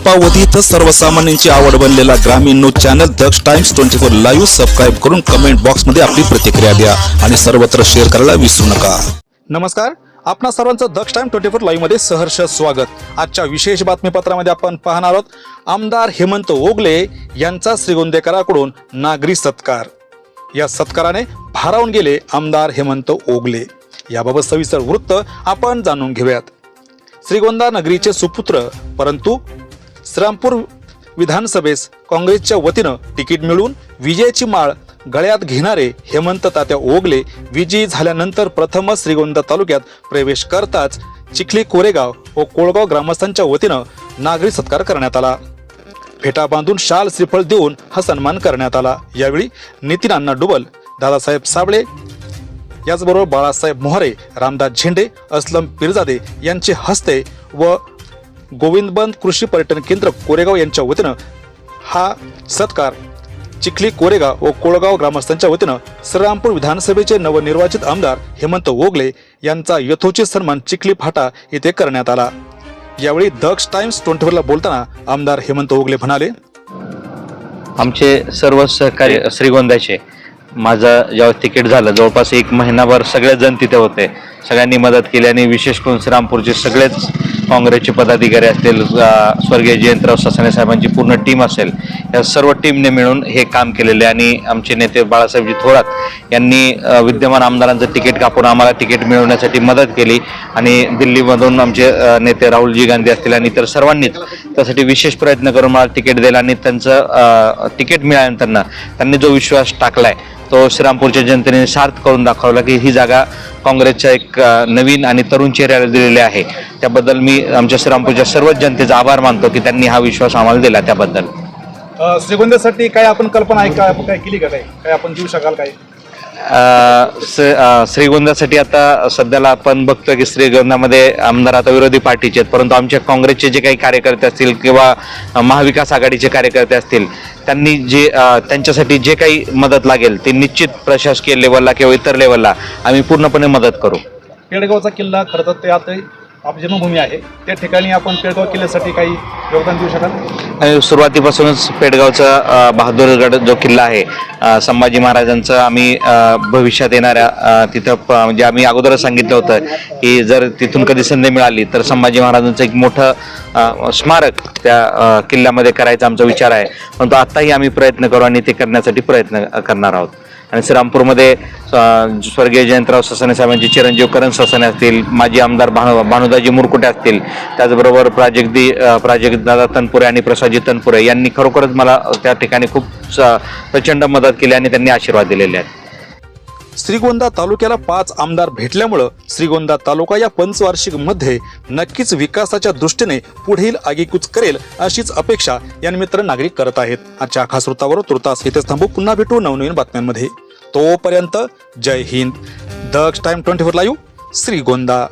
अल्पावधीत सर्वसामान्यांची आवड बनलेला ग्रामीण news channel Daksh times twenty four live subscribe करून कमेंट बॉक्समध्ये आपली प्रतिक्रिया द्या आणि सर्वत्र शेअर करायला विसरू नका. नमस्कार. आपणा सर्वांचं दक्ष टाइम ट्वेंटी फोर लाईव्हमध्ये सहर्ष स्वागत. आजच्या विशेष बातमीपत्रामध्ये आपण पाहणार आहोत आमदार हेमंत ओगले यांचा श्रीगोंदेकराकडून नागरी सत्कार. या सत्काराने भारावून गेले आमदार हेमंत ओगले. याबाबत सविस्तर वृत्त आपण जाणून घेऊयात. श्रीगोंदा नगरीचे सुपुत्र परंतु श्रामपूर विधानसभेस काँग्रेसच्या वतीनं तिकीट मिळवून विजयाची माळ गळ्यात घेणारे हेमंत तात्या ओगले विजयी झाल्यानंतर प्रथमच श्रीगोंदा तालुक्यात प्रवेश करताच चिखली कोरेगाव व कोळगाव ग्रामस्थांच्या वतीनं नागरी सत्कार करण्यात आला. फेटा बांधून शाल श्रीफळ देऊन हा सन्मान करण्यात आला. यावेळी नितीन अण्णा डुबल दादासाहेब साबळे याचबरोबर बाळासाहेब मोहरे रामदास झेंडे असलम पिरजादे यांचे हस्ते व गोविंदबंद कृषी पर्यटन केंद्र कोरेगाव यांच्या वतीनं हा सत्कार चिखली कोरेगाव व कोळगाव ग्रामस्थांच्या वतीनं श्रीरामपूर विधानसभेचे नवनिर्वाचित आमदार हेमंत ओगले यांचा यथोचित सन्मान चिखली फाटा येथे करण्यात आला. यावेळी दक्ष टाइम्स ट्वेंटी फोरला बोलताना आमदार हेमंत ओगले म्हणाले आमचे सर्व सहकारी श्रीगोंदाचे माझं जेव्हा तिकीट झालं. जवळपास एक महिनाभर सगळेजण तिथे होते. सगळ्यांनी मदत केली आणि विशेष करून श्रीरामपूरचे सगळेच काँग्रेसचे पदाधिकारी असतील स्वर्गीय जयंतराव ससाणे साहेबांची पूर्ण टीम असेल या सर्व टीमने मिळून हे काम केलेले आणि आमचे नेते बाळासाहेबजी थोरात यांनी विद्यमान आमदारांचं तिकीट कापून आम्हाला तिकीट मिळवण्यासाठी मदत केली आणि दिल्लीमधून आमचे नेते राहुलजी गांधी असतील आणि इतर सर्वांनीच त्यासाठी विशेष प्रयत्न करून मला तिकीट दिलं आणि त्यांचं तिकीट मिळाल्यानंतर त्यांनी जो विश्वास टाकलाय तो श्रीरामपूरच्या जनतेने सार्थ करून दाखवला की ही जागा काँग्रेसच्या एक नवीन आणि तरुण चेहऱ्याला दिलेली आहे. त्याबद्दल मी आमच्या श्रीरामपूरच्या सर्वच जनतेचा आभार मानतो की त्यांनी हा विश्वास आम्हाला दिला त्याबद्दल. श्रीगोंद्यासाठी काय आपण कल्पना आहे का? आपण काय केली का काय काय आपण देऊ शकाल काय स- श्रीगोंद्यासाठी आता सध्याला आपण बघतोय की श्रीगोंदामध्ये आमदार आता विरोधी पार्टीचे आहेत परंतु आमच्या काँग्रेसचे जे काही कार्यकर्ते असतील किंवा महाविकास आघाडीचे कार्यकर्ते असतील त्यांनी जे त्यांच्यासाठी जे काही मदत लागेल ते निश्चित प्रशासकीय लेवलला किंवा इतर लेवलला आम्ही पूर्णपणे मदत करू. केडगावचा किल्ला खरं तर ते जन्मभूमी आहे. त्या ठिकाणी आपण पेडगाव किल्ल्यासाठी काही योगदान देऊ शकाल? सुरुवातीपासूनच पेडगावचा बहादूरगड जो किल्ला आहे संभाजी महाराजांचं आम्ही भविष्यात येणाऱ्या तिथं म्हणजे आम्ही अगोदरच सांगितलं होतं की जर तिथून कधी संधी मिळाली तर संभाजी महाराजांचं एक मोठं स्मारक त्या किल्ल्यामध्ये करायचा आमचा विचार आहे. परंतु आत्ताही आम्ही प्रयत्न करू आणि ते करण्यासाठी प्रयत्न करणार आहोत. आणि श्रीरामपूरमध्ये स्वर्गीय जयंतराव ससाने साहेबांचे चिरंजीव करण ससाने असतील माजी आमदार भानु भानुदाजी मुरकुटे असतील त्याचबरोबर प्राजक्ती अ, प्राजक्तदादा तनपुरे आणि प्रसादजी तनपुरे यांनी खरोखरच मला त्या ठिकाणी खूप स- प्रचंड मदत केली आणि त्यांनी आशीर्वाद दिलेले आहेत. श्रीगोंदा तालुक्याला पाच आमदार भेटल्यामुळं श्रीगोंदा तालुका या पंचवार्षिकमध्ये नक्कीच विकासाच्या दृष्टीने पुढील आगीकूच करेल अशीच अपेक्षा या निमित्त नागरिक करत आहेत. आजच्या खास वृत्तावर तुर्तास इथेच थांबू. पुन्हा भेटू नवनवीन बातम्यांमध्ये. तोपर्यंत Jai Hind. Daksh time twenty four live. Shrigonda.